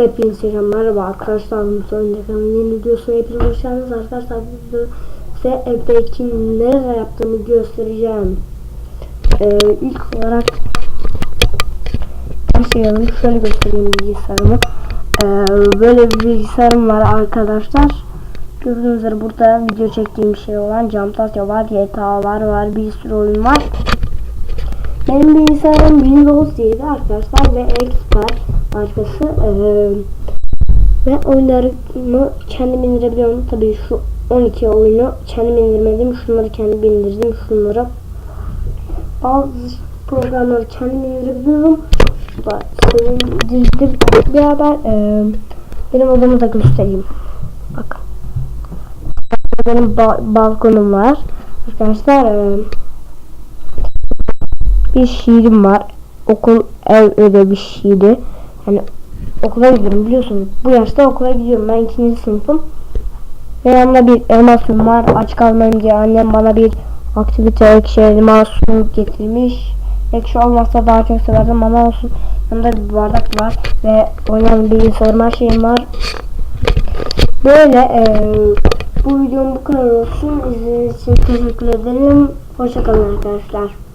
Hepinize selam merhaba arkadaşlar. Mustafa Öncekan'ın yeni videosuna hepiniz hoş geldiniz arkadaşlar. Bu videoda size evdeki neler yaptığımı göstereceğim. Ee, ilk olarak başlayalım. Şöyle göstereyim bilgisayarımı. Ee, böyle bir bilgisayarım var arkadaşlar. Gördüğünüz üzere burada video çektiğim şey olan Camtasia var, GTA'lar var, bir sürü oyun var. Benim bilgisayarım Windows 7 arkadaşlar ve Expert markası ee, ve oyunlarımı kendim indirebiliyorum. Tabii şu 12 oyunu kendim indirmedim. Şunları kendim indirdim. Şunları bazı programları kendim indirebiliyorum. Bak, Sevindirdim bir haber. ee, benim odamı da göstereyim. Bakın. Benim ba- balkonum var. Arkadaşlar ee, bir şiirim var. Okul ev ödevi şiiri. Yani okula gidiyorum biliyorsunuz. Bu yaşta okula gidiyorum. Ben ikinci sınıfım. Ve yanımda bir elma suyum var. Aç kalmayayım diye annem bana bir aktivite ekşi elma suyu getirmiş. Ekşi olmazsa daha çok severdim ama olsun. Yanımda bir bardak var. Ve oynanan bilgisayarım her şeyim var. Böyle eee, bu videom bu kadar olsun. İzlediğiniz için teşekkür ederim. Hoşçakalın arkadaşlar.